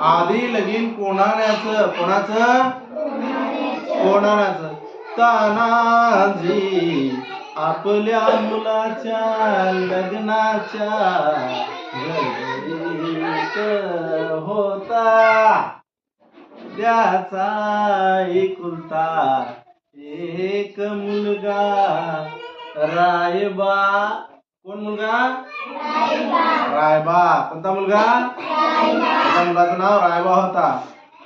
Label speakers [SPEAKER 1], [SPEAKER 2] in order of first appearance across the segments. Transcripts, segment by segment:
[SPEAKER 1] आधी लगीन कोणाण्याचं? कोणाचं? कोणाण्याचं? तानाजी. आपल्या मुलाच्या लग्नाच्या होता. त्याचा एकुलता एक मुलगा रायबा कोण मुलगा? रायबा. कोणता मुलगा? त्याच्या मुलाचं नाव रायबा होता.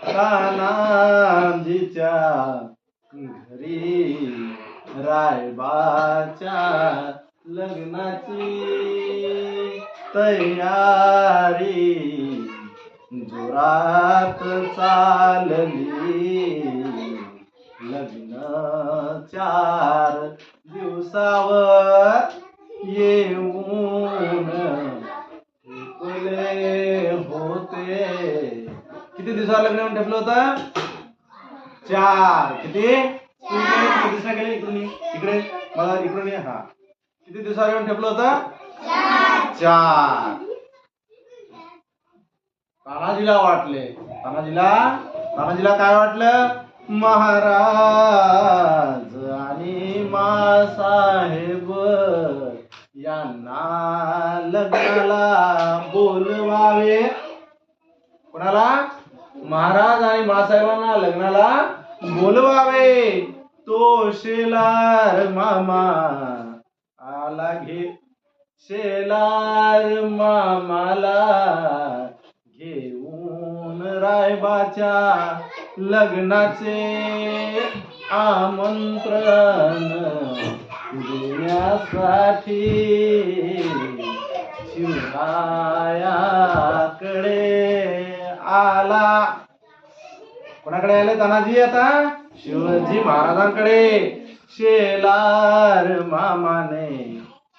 [SPEAKER 1] तानाजीच्या घरी रायबाच्या लग्नाची तयारी जोरात चालली. किती दिवसावर लग्न येऊन ठेपलं होतं? चार. किती? तू इकडे गेले इकडून इकडे मला इकडून हा. किती दिवसावर येऊन ठेपलं होतं? चार. तानाजीला वाटले. तानाजीला? तानाजीला काय वाटलं? महाराज आणि मासाहेब यांना लग्नाला बोलवावे. कोणाला? महाराज आणि मासाहेबांना लग्नाला बोलवावे. तो शेलार मामा आला घे. शेलार मामाला घेऊन रायबाच्या लग्नाचे आमंत्रण देण्यासाठी शिवरायाकडे कोणाकडे आले? तानाजी आता? शिवजी महाराजांकडे. शेलार मामाने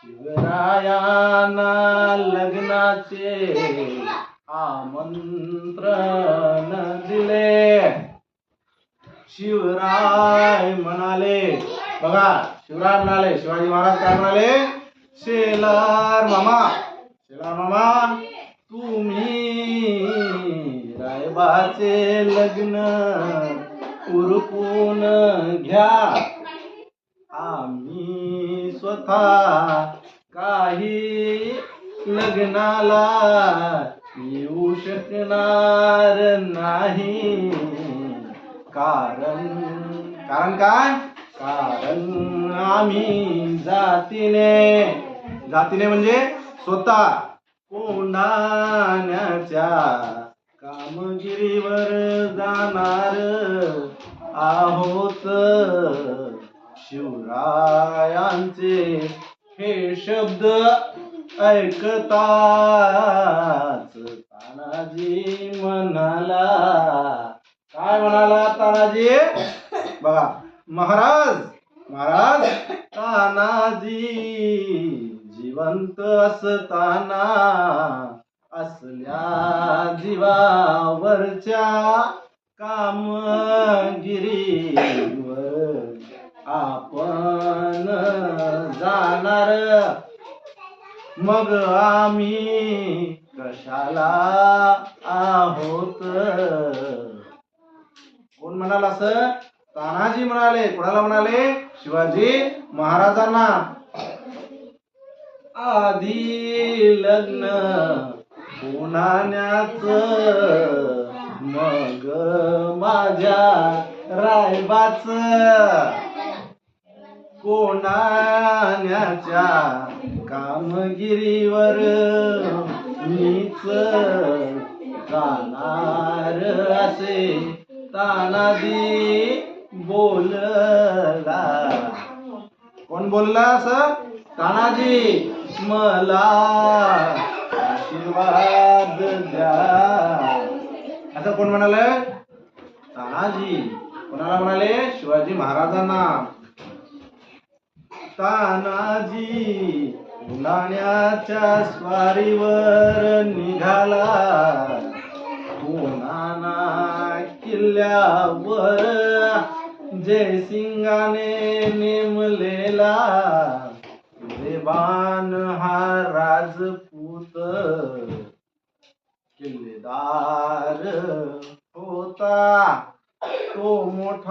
[SPEAKER 1] शिवरायांना लग्नाचे आमंत्रण दिले. शिवराय म्हणाले बघा शिवराय म्हणाले शिवाजी महाराज काय म्हणाले? शेलार मामा शेलार मामा तुम्ही साहेबाचे लग्न उरकून घ्या. आम्ही स्वतः काही लग्नाला येऊ शकणार नाही. कारण कारण काय? कारण आम्ही जातीने जातीने म्हणजे स्वतः कोंडाण्याच्या रामगिरीवर जाणार आहोत. शिवरायांचे हे शब्द ऐकताच तानाजी म्हणाला. काय म्हणाला तानाजी? बघा महाराज महाराज तानाजी जिवंत असताना असल्या जीवावरच्या कामगिरीवर आपण जाणार. मग आम्ही कशाला आहोत? कोण म्हणाल असं? तानाजी म्हणाले. कोणाला म्हणाले? शिवाजी महाराजांना. आधी लग्न होण्याच मग माझ्या रायबाच कोणाण्याच्या कामगिरीवर मीच जाणार असे तानाजी बोलला. कोण बोलला असं? तानाजी. मला आशीर्वाद द्या. असं कोण म्हणाले तानाजी. कोणाला म्हणाले? शिवाजी महाराजांना. तानाजी उन्हाण्याच्या स्वारीवर निघाला. कोणाना किल्ल्यावर जयसिंगाने नेमलेला. देवान हा राजपूत किल्लेदार होता तो मोठा